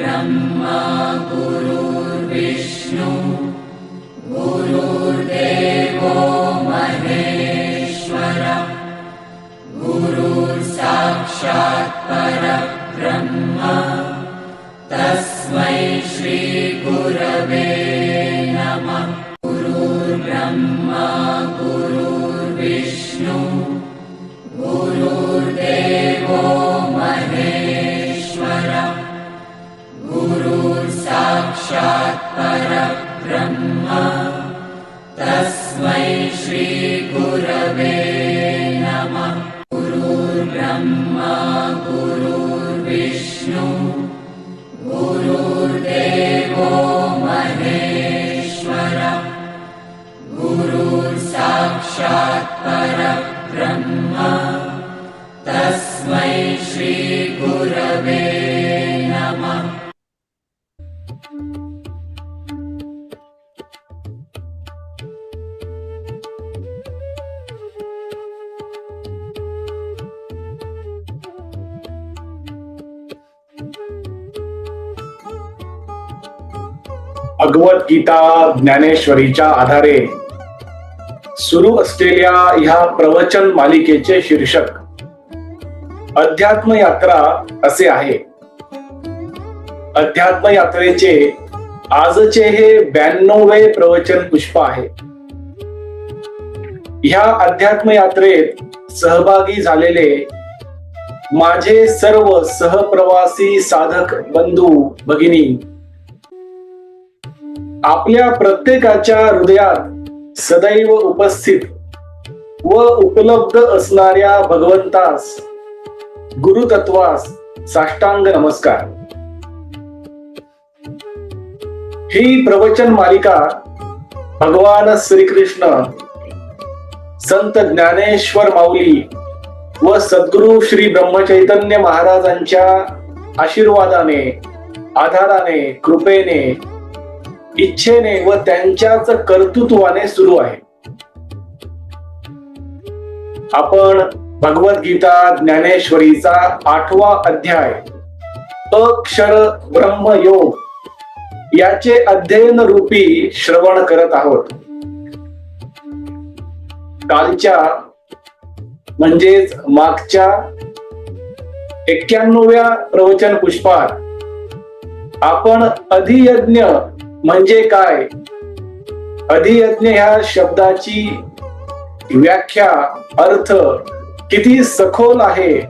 गुरुर्ब्रह्मा गुरुर्विष्णू। गुरुर्देवो महेश्वर। गुरुः साक्षात् परब्रह्म। तस्मै श्रीगुरवे नमः। गुरुर्ब्रह्मा गुरुर्विष्णू। गुरुर्देवो भगवत गीता ज्ञानेश्वरीच्या आधारे सुरू असलेल्या ह्या प्रवचन मालिकेचे शीर्षक अध्यात्म यात्रा असे आहे. अध्यात्म यात्रेचे आजचे हे ब्याण्णवे प्रवचन पुष्प आहे. ह्या अध्यात्म यात्रेत सहभागी झालेले माझे सर्व सहप्रवासी साधक बंधू भगिनी आपल्या प्रत्येकाच्या हृदयात सदैव उपस्थित व उपलब्ध असणाऱ्या भगवंतास गुरुतत्वास साष्टांग नमस्कार. ही प्रवचन मालिका भगवान श्रीकृष्ण संत ज्ञानेश्वर माऊली व सद्गुरु श्री ब्रह्मचैतन्य महाराजांच्या आशीर्वादाने आधाराने कृपेने इच्छेने व त्यांच्याच कर्तृत्वाने सुरू आहे. आपण भगवद्गीता ज्ञानेश्वरीचा आठवा अध्याय अक्षर ब्रह्मयोग याचे अध्ययन रूपी श्रवण करत आहोत. कालच्या म्हणजेच मागच्या एक्क्याण्णव्या प्रवचन पुष्पात आपण अधियज्ञ म्हणजे काय? अधियज्ञ ह्या शब्दाची व्याख्या अर्थ किती सखोल आहे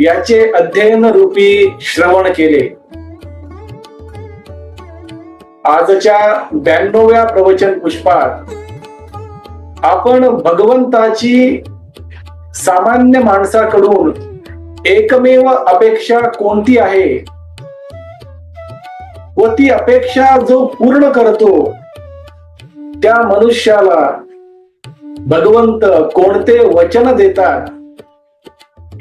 याचे अध्ययन रूपी श्रवण केले. आजच्या ब्याण्णव्या प्रवचन पुष्पात आपण भगवंताची सामान्य माणसाकडून एकमेव अपेक्षा कोणती आहे? व ती अपेक्षा जो पूर्ण करतो त्या मनुष्याला भगवंत कोणते वचन देतात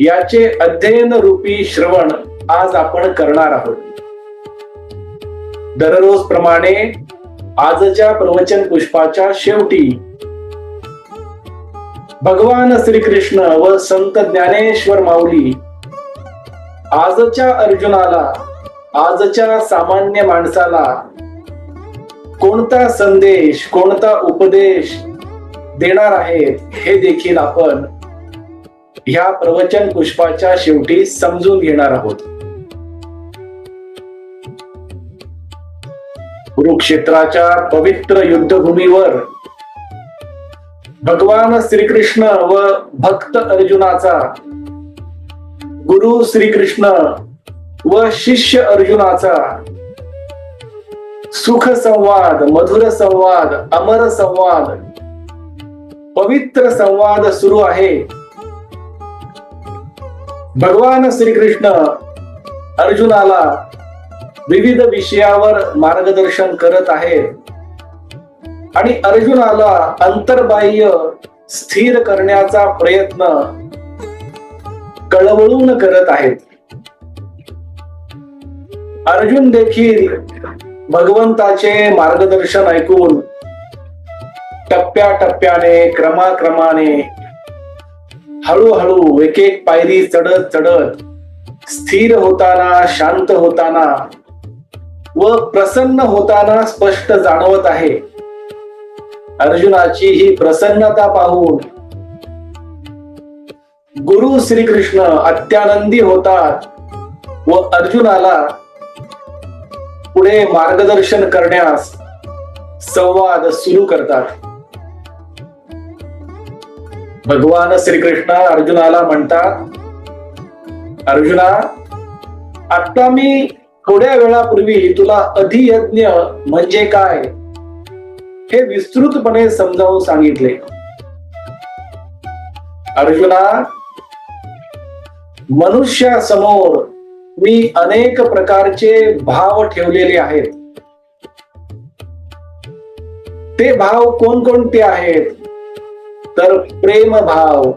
याचे अध्ययन रूपी श्रवण आज आपण करणार आहोत. दररोज प्रमाणे आजच्या प्रवचन पुष्पाच्या शेवटी भगवान श्रीकृष्ण व संत ज्ञानेश्वर माऊली आजच्या अर्जुनाला आजच्या सामान्य माणसाला कोणता संदेश कोणता उपदेश देणार आहेत हे देखील आपण ह्या प्रवचन पुष्पाच्या शेवटी समजून घेणार आहोत. कुरुक्षेत्राच्या पवित्र युद्धभूमीवर भगवान श्रीकृष्ण व भक्त अर्जुनाचा गुरु श्रीकृष्ण व शिष्य अर्जुनाचा सुख संवाद मधुर संवाद अमर संवाद पवित्र संवाद सुरू आहे. भगवान श्रीकृष्ण अर्जुनाला विविध विषयावर मार्गदर्शन करत आहे आणि अर्जुनाला अंतर्बाह्य स्थिर करण्याचा प्रयत्न कळवळून करत आहेत. अर्जुन देखील भगवंताचे मार्गदर्शन ऐकून टप्प्या टप्प्याने क्रमाक्रमाने हळूहळू एक एक पायरी चढत चढत स्थिर होताना शांत होताना व प्रसन्न होताना स्पष्ट जाणवत आहे. अर्जुनाची ही प्रसन्नता पाहून गुरु श्रीकृष्ण अत्यानंदी होतात व अर्जुनाला पुढे मार्गदर्शन करण्यास संवाद सुरू करतात. भगवान श्रीकृष्ण अर्जुनाला म्हणतात अर्जुना आता मी थोड्या वेळापूर्वी तुला अधियज्ञ म्हणजे काय हे विस्तृतपणे समजावून सांगितले. अर्जुना मनुष्यासमोर मी अनेक प्रकारचे भाव ठेवलेले आहेत. ते भाव कोणकोणते आहेत? तर प्रेम भाव.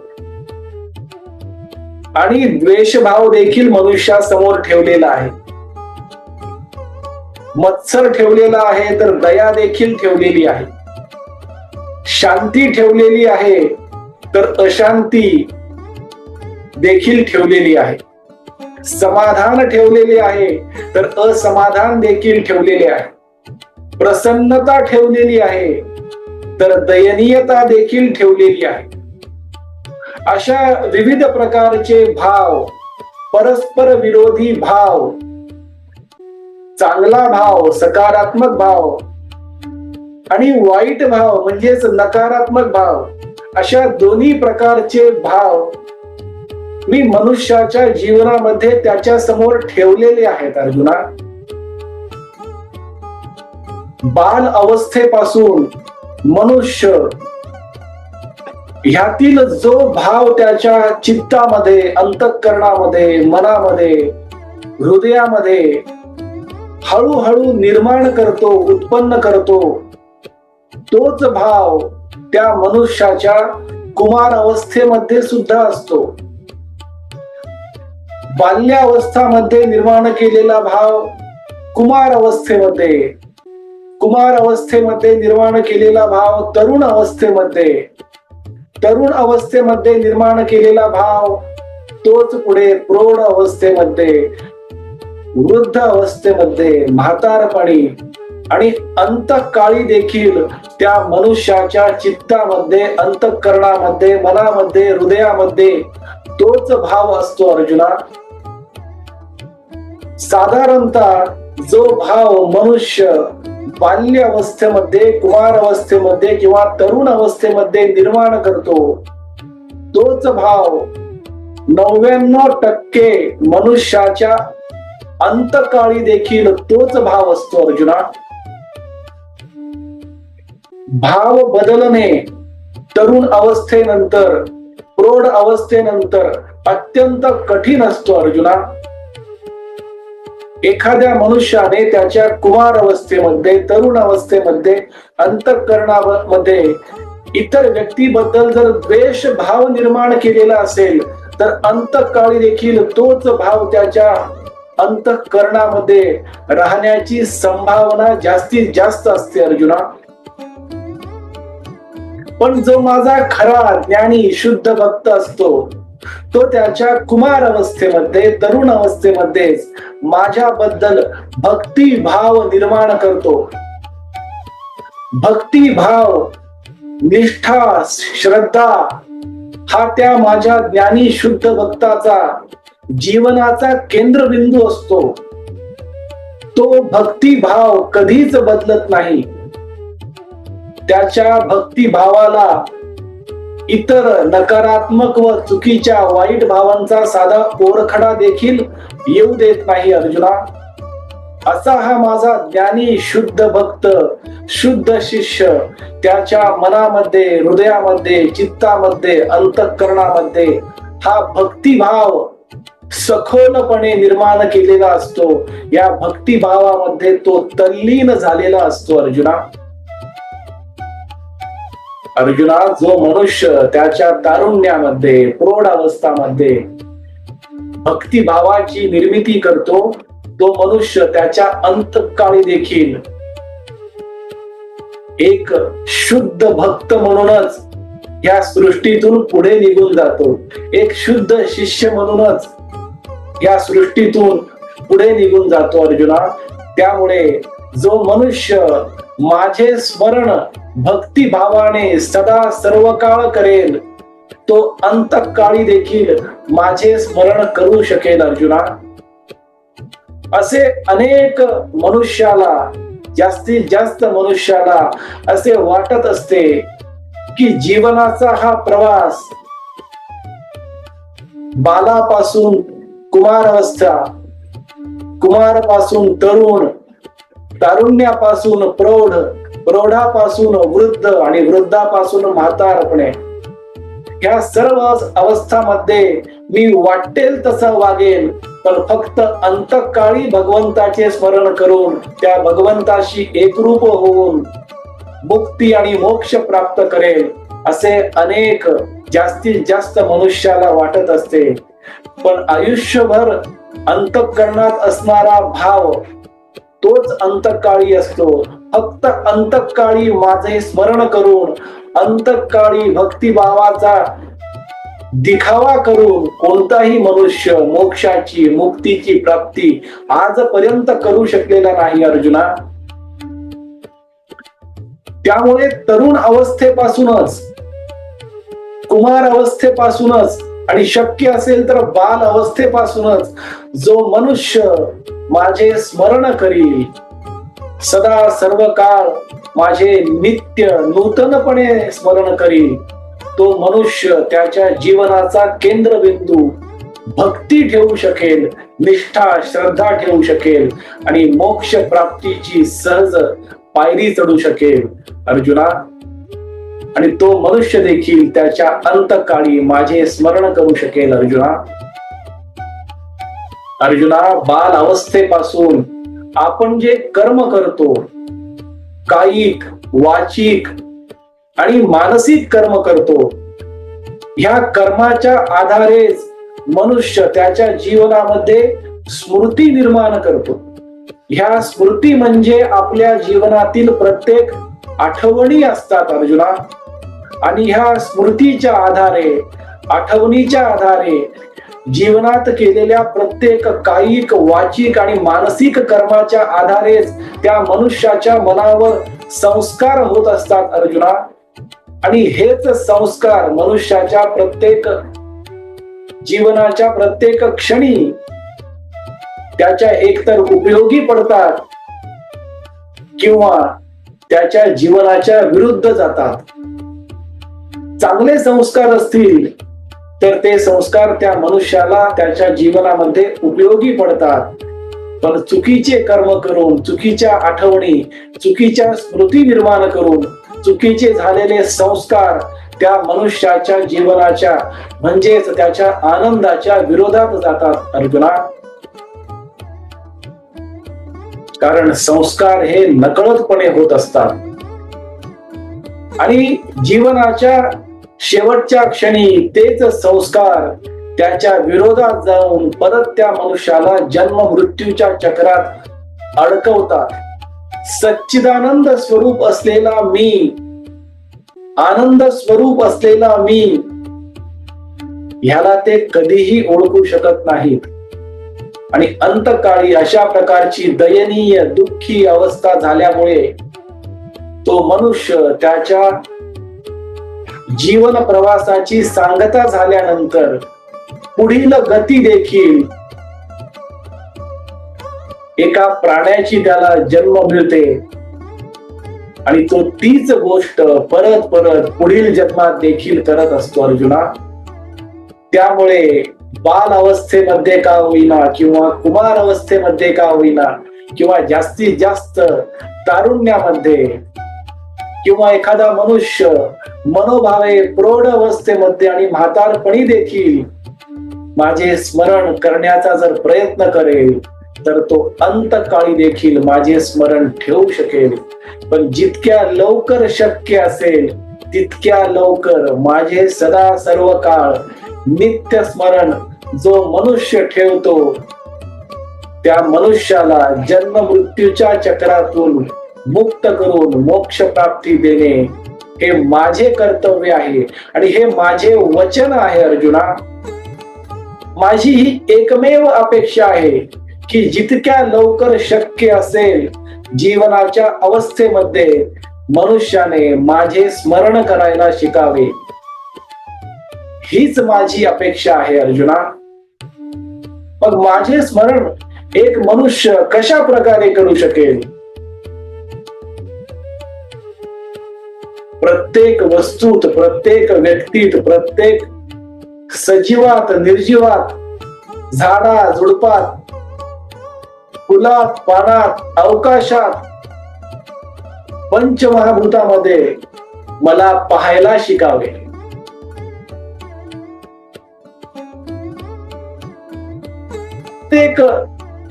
आणि द्वेषभाव देखील मनुष्यासमोर ठेवलेला आहे. मत्सर ठेवलेला आहे तर दया देखील ठेवलेली आहे. शांती ठेवलेली आहे तर अशांती देखील ठेवलेली आहे. समाधान ठेवलेले आहे तर असमाधान देखील ठेवलेले आहे. प्रसन्नता ठेवलेली आहे तर दयनीयता देखील ठेवलेली आहे. अशा विविध प्रकारचे भाव परस्पर विरोधी भाव चांगला भाव सकारात्मक भाव आणि वाईट भाव म्हणजेच नकारात्मक भाव अशा दोन्ही प्रकारचे भाव मी मनुष्याच्या जीवनामध्ये त्याच्यासमोर ठेवलेले आहेत अर्जुना. बाल अवस्थेपासून मनुष्य ह्यातील जो भाव त्याच्या चित्तामध्ये अंतःकरणामध्ये मनामध्ये हृदयामध्ये हळूहळू निर्माण करतो उत्पन्न करतो तोच भाव त्या मनुष्याच्या कुमार अवस्थेमध्ये सुद्धा असतो. बाल्यावस्थामध्ये निर्माण केलेला भाव कुमार अवस्थेमध्ये. कुमार अवस्थेमध्ये निर्माण केलेला भाव तरुण अवस्थेमध्ये. तरुण अवस्थेमध्ये निर्माण केलेला भाव तोच पुढे प्रौढ अवस्थेमध्ये वृद्ध अवस्थेमध्ये म्हातारपणी आणि अंतकाळी देखील त्या मनुष्याच्या चित्तामध्ये अंतःकरणामध्ये मनामध्ये हृदयामध्ये तोच भाव असतो अर्जुना. साधारणतः जो भाव मनुष्य बाल्य अवस्थेमध्ये कुमार अवस्थेमध्ये किंवा तरुण अवस्थेमध्ये निर्माण करतो तोच भाव नव्याण्णव टक्के मनुष्याच्या अंतकाळी देखील तोच भाव असतो अर्जुना. भाव बदलणे तरुण अवस्थेनंतर प्रौढ अवस्थेनंतर अत्यंत कठीण असतो अर्जुना. एखाद्या मनुष्याने त्याच्या कुमार अवस्थेमध्ये तरुण अवस्थेमध्ये अंतःकरणामध्ये इतर व्यक्तीबद्दल जर द्वेष भाव निर्माण केलेला असेल तर अंतकाळी देखील तोच भाव त्याच्या अंतःकरणामध्ये राहण्याची संभावना जास्तीत जास्त असते अर्जुना. पण जो माझा खरा ज्ञानी शुद्ध भक्त असतो तो त्याच्या कुमार अवस्थेमध्ये तरुण अवस्थेमध्येच माझ्याबद्दल भक्तिभाव निर्माण करतो. भक्तिभाव निष्ठा श्रद्धा हा त्या माझ्या ज्ञानी शुद्ध भक्ताचा जीवनाचा केंद्रबिंदू असतो. तो भक्तिभाव कधीच बदलत नाही. त्याच्या भक्तिभावाला इतर नकारात्मक व चुकीच्या वाईट भावांचा साधा ओरखडा देखील येऊ देत नाही अर्जुना. असा हा माझा ज्ञानी शुद्ध भक्त शुद्ध शिष्य त्याच्या मनामध्ये हृदयामध्ये चित्तामध्ये अंतःकरणामध्ये हा भक्तिभाव सखोलपणे निर्माण केलेला असतो. या भक्तिभावामध्ये तो तल्लीन झालेला असतो अर्जुना. अर्जुना जो मनुष्य त्याच्या तारुण्यामध्ये प्रौढ अवस्थामध्ये भक्तिभावाची निर्मिती करतो तो मनुष्य त्याच्या अंतकाळी देखील एक शुद्ध भक्त म्हणूनच या सृष्टीतून पुढे निघून जातो. एक शुद्ध शिष्य म्हणूनच या सृष्टीतून पुढे निघून जातो अर्जुना. त्यामुळे जो मनुष्य माझे स्मरण भक्तिभावाने सदा सर्व काळ करेल. तो अंतकाळी देखील माझे स्मरण करू शकेल अर्जुना. असे अनेक मनुष्याला जास्तीत जास्त मनुष्याला असे वाटत असते की जीवनाचा हा प्रवास बालापासून कुमार अवस्था कुमारपासून तरुण तारुण्यापासून प्रौढ प्रौढापासून वृद्ध आणि वृद्धापासून म्हातारपणे. या सर्व अवस्थामध्ये मी वाटेल तसं वागेल पण फक्त अंतकाळी भगवंताचे स्मरण करून त्या भगवंताशी एकरूप होऊन मुक्ती आणि मोक्ष प्राप्त करेल असे अनेक जास्तीत जास्त मनुष्याला वाटत असते. पण आयुष्यभर अंतकरणात असणारा भाव तोच अंतकाळी असतो. फक्त अंतकाळी माझे स्मरण करून अंतकाळी भक्तिभावाचा दिखावा करून कोणताही मनुष्य मोक्षाची मुक्तीची प्राप्ती आजपर्यंत करू शकलेला नाही अर्जुना. त्यामुळे तरुण अवस्थेपासूनच कुमार अवस्थेपासूनच आणि शक्य असेल तर बाल अवस्थेपासूनच जो मनुष्य माझे स्मरण करील सदा सर्व काळ माझे नित्य नूतनपणे स्मरण करील तो मनुष्य त्याच्या जीवनाचा केंद्रबिंदू भक्ती ठेवू शकेल निष्ठा श्रद्धा ठेवू शकेल आणि मोक्ष प्राप्तीची सहज पायरी चढू शकेल. अर्जुना आणि तो मनुष्य देखील त्याच्या अंतकाळी माझे स्मरण करू शकेल अर्जुना. अर्जुना बाल अवस्थेपासून आपण जे कर्म करतो कायिक वाचिक आणि मानसिक कर्म करतो ह्या कर्माच्या आधारेच मनुष्य त्याच्या जीवनामध्ये स्मृती निर्माण करतो. ह्या स्मृती म्हणजे आपल्या जीवनातील प्रत्येक आठवणी असतात अर्जुना. आणि ह्या स्मृतीच्या आधारे आठवणीच्या आधारे जीवनात केलेल्या प्रत्येक कायिक वाचिक आणि मानसिक कर्माच्या आधारेच त्या मनुष्याच्या मनावर संस्कार होत असतात अर्जुना. आणि हेच संस्कार मनुष्याच्या प्रत्येक जीवनाच्या प्रत्येक क्षणी त्याच्या एकतर उपयोगी पडतात किंवा त्याच्या जीवनाच्या विरुद्ध जातात. चांगले संस्कार असतील तर ते संस्कार त्या मनुष्याला त्याच्या जीवनामध्ये उपयोगी पडतात. पण चुकीचे कर्म करून चुकीच्या आठवणी चुकीच्या स्मृती निर्माण करून चुकीचे झालेले संस्कार त्या मनुष्याच्या जीवनाच्या म्हणजेच त्याच्या आनंदाच्या विरोधात जातात. अर्जुना? कारण संस्कार हे नकळतपणे होत असतात. आणि जीवनाच्या शेवटच्या क्षणी तेच संस्कार त्याच्या विरोधात जाऊन परत त्या मनुष्याला जन्म मृत्यूच्या चक्रात अडकवतात. सच्चिदानंद स्वरूप असलेला मी आनंद स्वरूप असलेला मी ह्याला ते कधीही ओळखू शकत नाहीत. आणि अंतकाळी अशा प्रकारची दयनीय दुःखी अवस्था झाल्यामुळे तो मनुष्य त्याच्या जीवन प्रवासाची सांगता झाल्यानंतर पुढील गती देखील एका प्राण्याची त्याला जन्म मिळते. आणि तो तीच गोष्ट परत परत पुढील जन्मात देखील करत असतो अर्जुना. त्यामुळे बाल अवस्थेमध्ये का होईना किंवा कुमार अवस्थेमध्ये का होईना किंवा जास्तीत जास्त तारुण्यामध्ये किंवा एखादा मनुष्य मनोभावे प्रौढ अवस्थेमध्ये आणि म्हातारपणी देखील माझे स्मरण करण्याचा जर प्रयत्न करेल तर तो अंतकाळी देखील माझे स्मरण ठेवू शकेल. पण जितक्या लवकर शक्य असेल तितक्या लवकर माझे सदा सर्व काळ नित्य स्मरण जो मनुष्य ठेवतो त्या मनुष्याला जन्म मृत्यूच्या चक्रातून मुक्त करून मोक्ष प्राप्ती देणे हे माझे कर्तव्य आहे आणि हे माझे वचन आहे अर्जुना. माझी ही एकमेव अपेक्षा आहे की जितक्या लवकर शक्य असेल जीवनाच्या अवस्थेमध्ये मनुष्याने माझे स्मरण करायला शिकावे. हीच माझी अपेक्षा आहे अर्जुना. मग माझे स्मरण एक मनुष्य कशा प्रकारे करू शकेल? प्रत्येक वस्तूत प्रत्येक व्यक्तीत प्रत्येक सजीवात निर्जीवात झाडा झुडपात फुलात पानात अवकाशात पंचमहाभूतामध्ये मला पाहायला शिकावे. प्रत्येक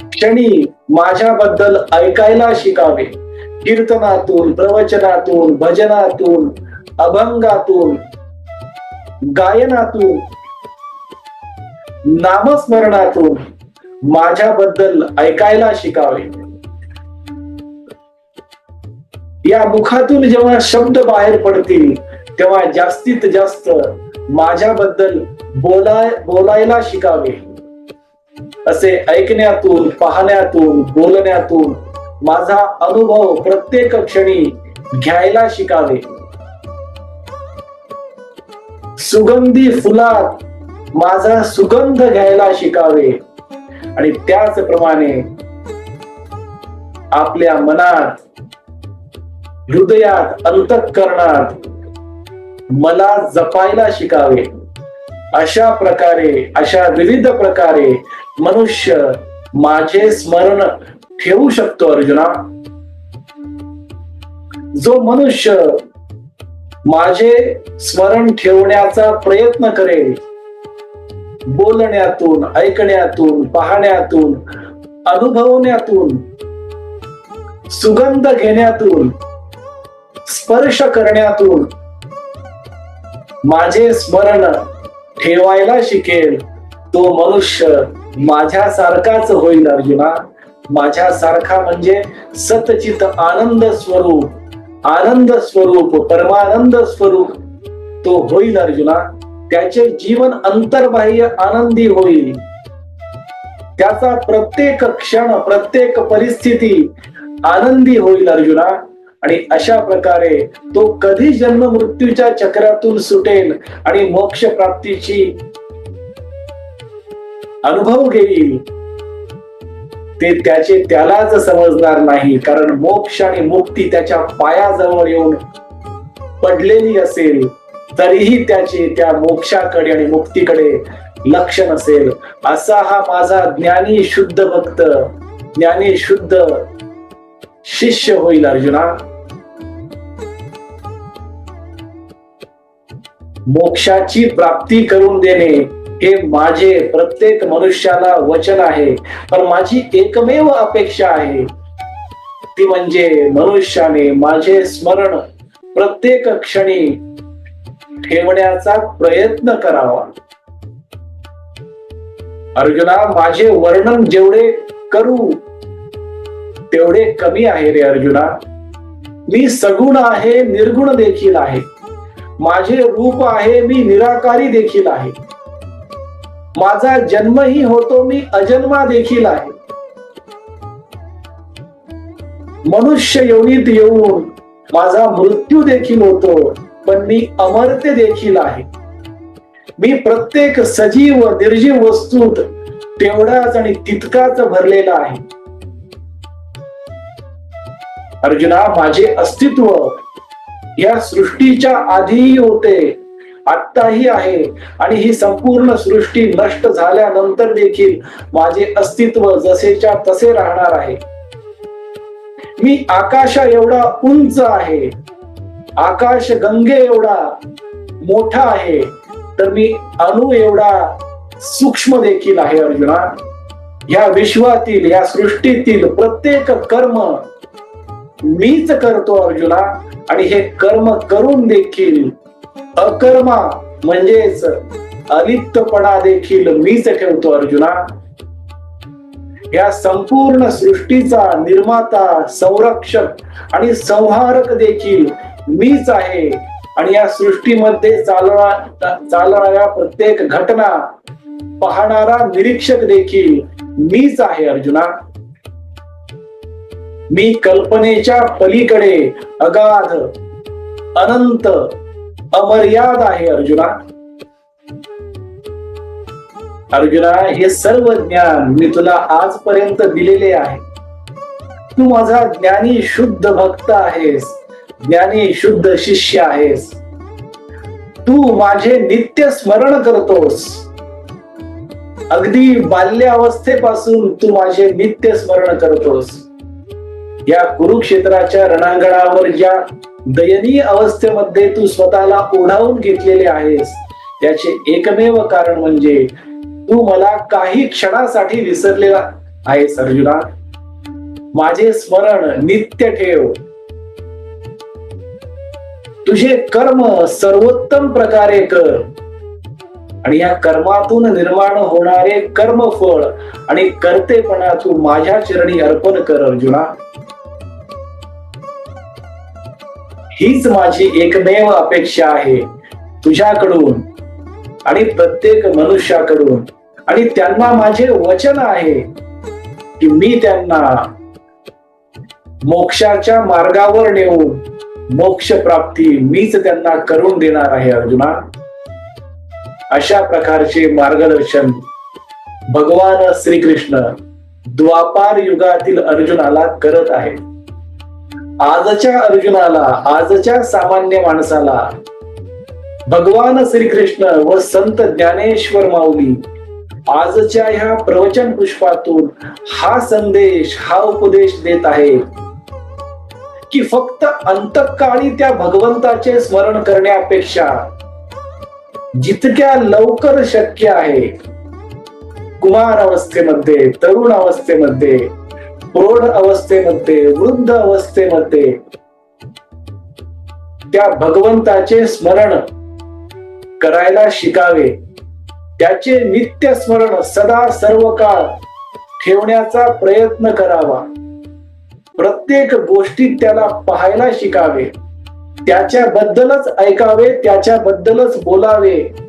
क्षणी माझ्याबद्दल ऐकायला शिकावे. कीर्तनातून प्रवचनातून भजनातून अभंगातून गायनातून नामस्मरणातून माझ्याबद्दल ऐकायला शिकावे. या मुखातून जेव्हा शब्द बाहेर पडतील तेव्हा जास्तीत जास्त माझ्याबद्दल बोलाय बोलायला शिकावे. असे ऐकण्यातून पाहण्यातून बोलण्यातून माझा अनुभव प्रत्येक क्षणी घ्यायला शिकावे. सुगंधी फुलात माझा सुगंध घ्यायला शिकावे. आणि त्याचप्रमाणे आपल्या मनात हृदयात अंतकरणात मला जपायला शिकावे. अशा प्रकारे अशा विविध प्रकारे मनुष्य माझे स्मरण ठेवू शकतो अर्जुना. जो मनुष्य माझे स्मरण ठेवण्याचा प्रयत्न करेल बोलण्यातून ऐकण्यातून पाहण्यातून अनुभवण्यातून सुगंध घेण्यातून स्पर्श करण्यातून माझे स्मरण ठेवायला शिकेल तो मनुष्य माझ्यासारखाच होईल अर्जुना. माझ्यासारखा म्हणजे सतचित आनंद स्वरूप आनंद स्वरूप परमानंद स्वरूप तो होईल अर्जुना. त्याचे जीवन अंतर्बाह्य आनंदी होईल. त्याचा प्रत्येक क्षण प्रत्येक परिस्थिती आनंदी होईल अर्जुना. आणि अशा प्रकारे तो कधी जन्म मृत्यूच्या चक्रातून सुटेल आणि मोक्ष प्राप्तीची अनुभव घेईल. ते त्याचे त्यालाच समजणार नाही. कारण मोक्ष आणि मुक्ती त्याच्या पायाजवळ येऊन पडलेली असेल तरीही त्याचे त्या मोक्षाकडे आणि मुक्तीकडे लक्ष नसेल. असा हा माझा ज्ञानी शुद्ध भक्त ज्ञानी शुद्ध शिष्य होईल अर्जुना. मोक्षाची प्राप्ती करून देणे हे माझे प्रत्येक मनुष्याला वचन आहे पण माझी एकमेव अपेक्षा आहे. ती म्हणजे मनुष्याने माझे स्मरण प्रत्येक क्षणी ठेवण्याचा प्रयत्न करावा. अर्जुना माझे वर्णन जेवढे करू तेवढे कमी आहे रे अर्जुना. मी सगुण आहे निर्गुण देखील आहे. माझे रूप आहे मी निराकारी देखील आहे. माझा जन्मही होतो मी अजन्मा देखील आहे. मनुष्य योनीत येऊन माझा मृत्यू देखील होतो पण मी अमर्त्य देखील आहे. मी प्रत्येक सजीव निर्जीव वस्तूत तेवढाच आणि तितकाच भरलेला आहे. अर्जुना माझे अस्तित्व या सृष्टीच्या आधीही होते. आत्ताही आहे. आणि ही संपूर्ण सृष्टी नष्ट झाल्यानंतर देखील माझे अस्तित्व जसेच्या तसे राहणार आहे. मी आकाशा एवढा उंच आहे. आकाश गंगे एवढा मोठा आहे. तर मी अणु एवढा सूक्ष्म देखील आहे अर्जुना. या विश्वातील या सृष्टीतील प्रत्येक कर्म मीच करतो अर्जुना. आणि हे कर्म करून देखील अकर्मा म्हणजेच अलिप्तपणा देखील मीच ठेवतो अर्जुना. या संपूर्ण सृष्टीचा निर्माता संरक्षक आणि संहारक देखील मीच आहे. आणि या सृष्टीमध्ये चालणार चालणाऱ्या प्रत्येक घटना पाहणारा निरीक्षक देखील मीच आहे अर्जुना. मी कल्पनेच्या पलीकडे अगाध अनंत अमर्याद आहे अर्जुना. अर्जुना हे सर्व ज्ञान मी तुला आजपर्यंत दिलेले आहे. तू माझा ज्ञानी शुद्ध भक्त आहेस ज्ञानी शुद्ध शिष्य आहेस. तू माझे नित्य स्मरण करतोस. अगदी बाल्यावस्थेपासून तू माझे नित्य स्मरण करतोस. या कुरुक्षेत्राच्या रणांगणावर ज्या दयनीय अवस्थेमध्ये तू स्वतःला ओढावून घेतलेले आहेस. याचे एकमेव कारण म्हणजे तू मला काही क्षणासाठी विसरलेला आहेस अर्जुना. माझे स्मरण नित्य ठेव. तुझे कर्म सर्वोत्तम प्रकारे कर. आणि या कर्मातून निर्माण होणारे कर्मफळ आणि कर्तेपणा तू माझ्या चरणी अर्पण कर अर्जुना. हीच माझी एकमेव अपेक्षा आहे. तुझ्याकडून आणि प्रत्येक मनुष्याकडून. आणि त्यांना माझे वचन आहे की मी त्यांना मोक्षाच्या मार्गावर नेऊन मोक्ष प्राप्ती मीच त्यांना करून देणार आहे अर्जुना. अशा प्रकारचे मार्गदर्शन भगवान श्रीकृष्ण द्वापार युगातील अर्जुनाला करत आहे आजच्या अर्जुनाला आजच्या सामान्य माणसाला भगवान श्रीकृष्ण व संत ज्ञानेश्वर माऊली आजच्या ह्या प्रवचन पुष्पातून हा संदेश हा उपदेश देत आहे की फक्त अंतकाळी त्या भगवंताचे स्मरण करण्यापेक्षा जितक्या लवकर शक्य आहे कुमार अवस्थेमध्ये तरुण अवस्थेमध्ये प्रौढ अवस्थेमध्ये वृद्ध अवस्थेमध्ये त्या भगवंताचे स्मरण करायला शिकावे. त्याचे नित्य स्मरण सदा सर्व काळ ठेवण्याचा प्रयत्न करावा. प्रत्येक गोष्टीत त्याला पाहायला शिकावे. त्याच्याबद्दलच ऐकावे त्याच्याबद्दलच बोलावे.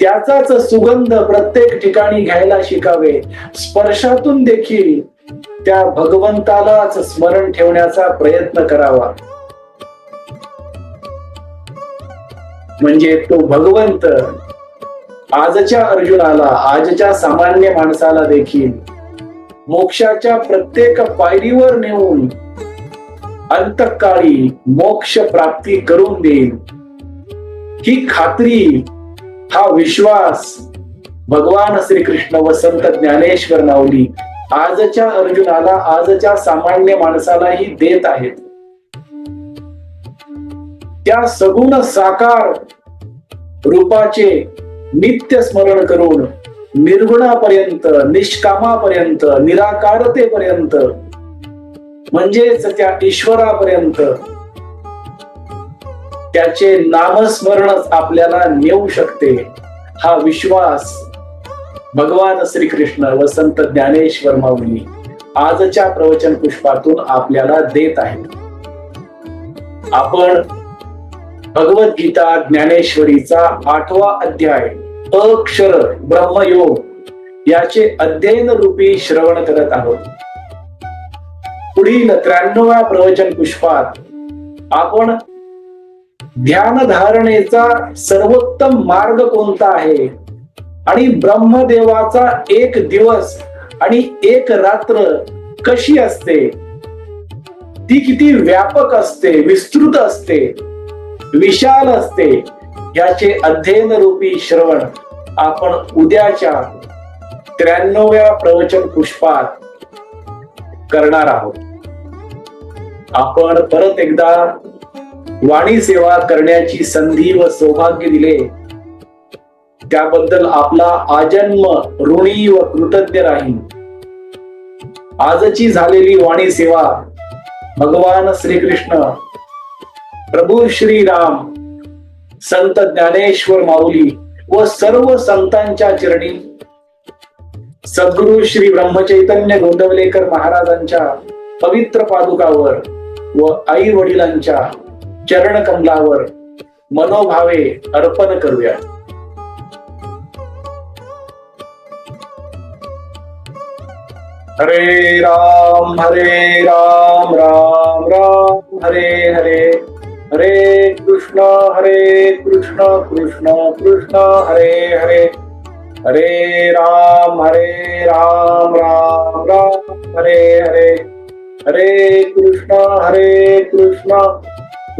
त्याचाच सुगंध प्रत्येक ठिकाणी घ्यायला शिकावे. स्पर्शातून देखील त्या भगवंतालाच स्मरण ठेवण्याचा प्रयत्न करावा. म्हणजे तो भगवंत आजच्या अर्जुनाला आजच्या सामान्य माणसाला देखील मोक्षाच्या प्रत्येक पायरीवर नेऊन अंतकाळी मोक्ष प्राप्ती करून देईल. ही खात्री हा विश्वास भगवान श्रीकृष्ण व संत ज्ञानेश्वर नावली आजच्या अर्जुनाला आजच्या सामान्य माणसालाही देत आहेत. त्या सगुण साकार रूपाचे नित्य स्मरण करून निर्गुणापर्यंत निष्कामापर्यंत निराकारतेपर्यंत म्हणजेच त्या ईश्वरापर्यंत त्याचे नामस्मरणच आपल्याला नेऊ शकते. हा विश्वास भगवान श्रीकृष्ण व संत ज्ञानेश्वर माऊली आजच्या प्रवचन पुष्पातून आपल्याला देत आहेत. आपण भगवद्गीता ज्ञानेश्वरीचा आठवा अध्याय अक्षर ब्रह्मयोग याचे अध्ययन रूपी श्रवण करत आहोत. पुढील त्र्याण्णव्या प्रवचन पुष्पात आपण ध्यान धारणेचा सर्वोत्तम मार्ग कोणता आहे? आणि ब्रह्मदेवाचा एक दिवस आणि एक रात्र कशी असते? ती किती व्यापक असते विस्तृत असते विशाल असते याचे अध्ययन रूपी श्रवण आपण उद्याच्या त्र्याण्णव्या प्रवचन पुष्पात करणार आहोत. आपण परत एकदा वाणी सेवा करण्याची संधी व सौभाग्य दिले. त्याबद्दल आपला आजन्म ऋणी व कृतज्ञ राहील आजची झालेली वाणी सेवा भगवान श्रीकृष्ण प्रभू श्रीराम संत ज्ञानेश्वर माऊली व सर्व संतांच्या चरणी. सद्गुरु श्री ब्रह्मचैतन्य गोंदवलेकर महाराजांच्या पवित्र पादुकावर व आई वडिलांच्या चरण कमलावर मनोभावे अर्पण करूया. हरे राम हरे राम राम राम, हरे हरे. हरे कृष्णा हरे कृष्णा कृष्णा कृष्णा, हरे हरे. हरे राम हरे राम राम राम, हरे हरे. हरे कृष्णा हरे कृष्णा.